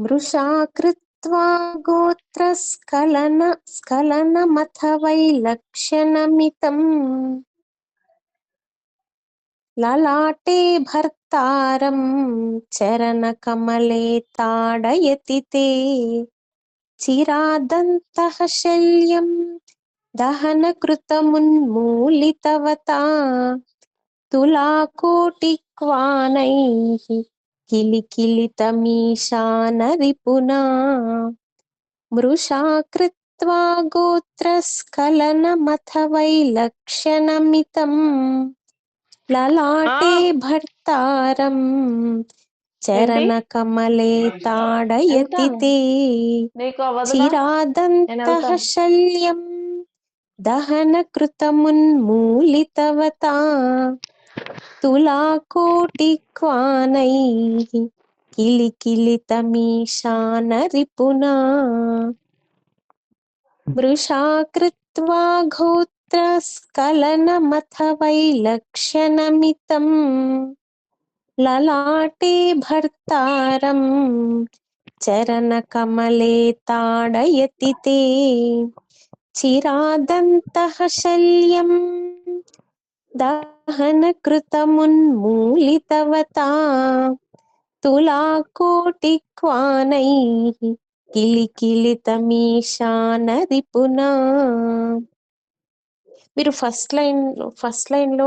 मृषा कृत्वा गोत्रस्खलन स्खलनमथ वैलक्ष्यनमितम् ललाटे भर्तारं चरणकमले ताडयति ते चिरादन्तः शल्यं दहनकृतमुन्मूलितवता तुलाकोटिक्वानैः किलिकिलितमीशानरिपुना मृषा कृत्वा गोत्रस्खलनमथ वैलक्षणमितम् ललाटे भर्तारम् चरणकमले ताडयति ते चिरादन्तः शल्यम् दहनकृतमुन्मूलितवता तुलाकोटिक्वानैः किलिकिलितमीशानरिपुना मृषा कृत्वा घोत्रस्खलनमथ वैलक्ष्यनमितम् ललाटे भर्तारं चरणकमले ताडयति ते चिरादन्तः शल्यं दहनकृतमुन्मूलितवता तुलाकोटिक्वानैः కిలికిలితమీశానరిపునా మీరు ఫస్ట్ లైన్ ఫస్ట్ లైన్ లో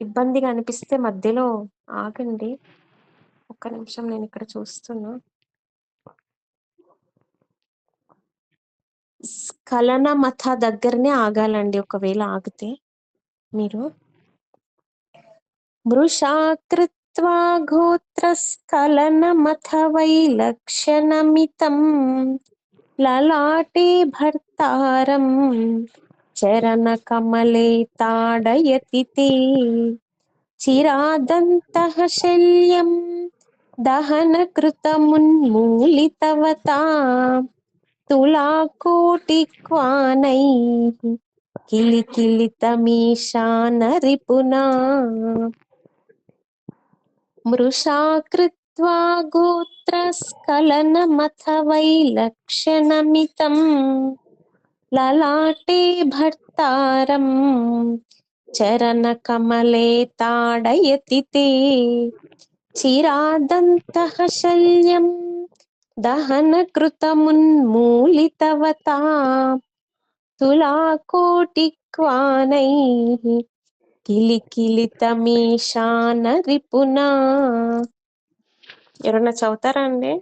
ఇబ్బందిగా అనిపిస్తే మధ్యలో ఆగండి ఒక్క నిమిషం నేను ఇక్కడ చూస్తున్నా స్ఖలన మథ దగ్గరనే ఆగాలండి ఒకవేళ ఆగితే మీరు मृषा कृत्वा गोत्रस्खलनमथ वैलक्षणमितम् ललाटे भर्तारम् चरणकमले ताडयति ते चिरादन्तः शल्यम् दहनकृतमुन्मूलितवता तुलाकोटिक्वानैः किलिकिलितमीशानरिपुना మృషా కృత్వా గోత్రస్ఖలనమథ వైలక్షణమితం లలాటే భర్తారం చరణకమలే తాడయతి తే. చిరాదంతః శల్యం దహనకృతమున్మూలితవతా. తులాకోటిక్వానైః కిలికిలితమీశాన రిపునా ఎవరన్నా చదువుతారా అండి?